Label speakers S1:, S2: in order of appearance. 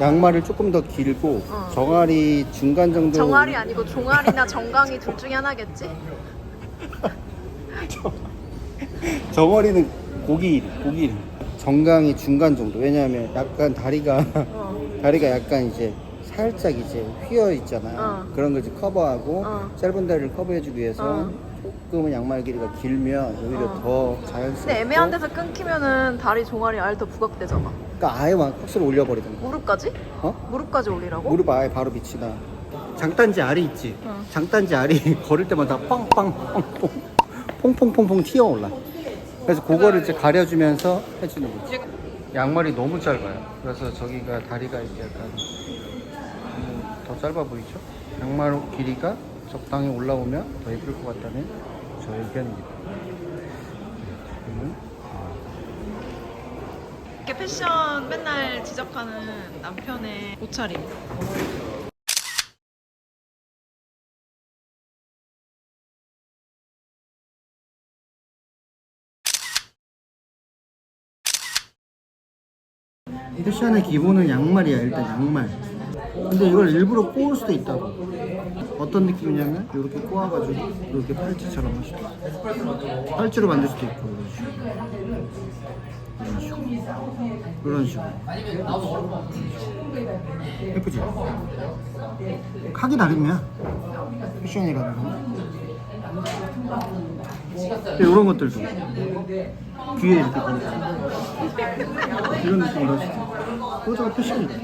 S1: 양말을 조금 더 길고
S2: 어.
S1: 정아리 중간 정도
S2: 정아리 아니고 종아리나 정강이 둘 중에 하나겠지?
S1: 정어리는 고기 고기 정강이 중간 정도 왜냐하면 약간 다리가
S2: 어.
S1: 다리가 약간 이제 살짝 이제 휘어 있잖아요
S2: 어.
S1: 그런 걸 이제 커버하고
S2: 어.
S1: 짧은 다리를 커버해주기 위해서
S2: 어.
S1: 조금은 양말 길이가 길면 오히려
S2: 어.
S1: 더 자연스럽고
S2: 근데 애매한 데서 끊기면은 다리 종아리 아예 더 부각되잖아.
S1: 그러니까 아예 막 확실히 올려버리던가
S2: 무릎까지?
S1: 어?
S2: 무릎까지 올리라고?
S1: 무릎 아예 바로 밑이다 장단지 알이 있지
S2: 어.
S1: 장단지 알이 걸을 때마다 빵빵 뻥뻥 퐁퐁퐁퐁 튀어올라 그래서 그거를 이제 가려주면서 해주는 거지 양말이 너무 짧아요 그래서 저기가 다리가 이렇게 약간 음, 더 짧아 보이죠 양말 길이가 적당히 올라오면 더 예쁠 것 같다는 저 의견입니다 지금은
S2: 이렇게 패션 맨날 지적하는 남편의 옷차림.
S1: 패션의 기본은 양말이야 일단 양말 근데 이걸 일부러 꼬을 수도 있다고 어떤 느낌이냐면 이렇게 꼬아가지고 이렇게 팔찌처럼 할 수도 있고. 팔찌로 만들 수도 있고 이런 식으로. 이런 식으로. 이런 식으로. 예쁘지? 각이 다름이야. 패션이라는 건. 이런 것들도 귀에 이렇게 걸고 이런 느낌으로 할 수도 있고 그거가 패션이다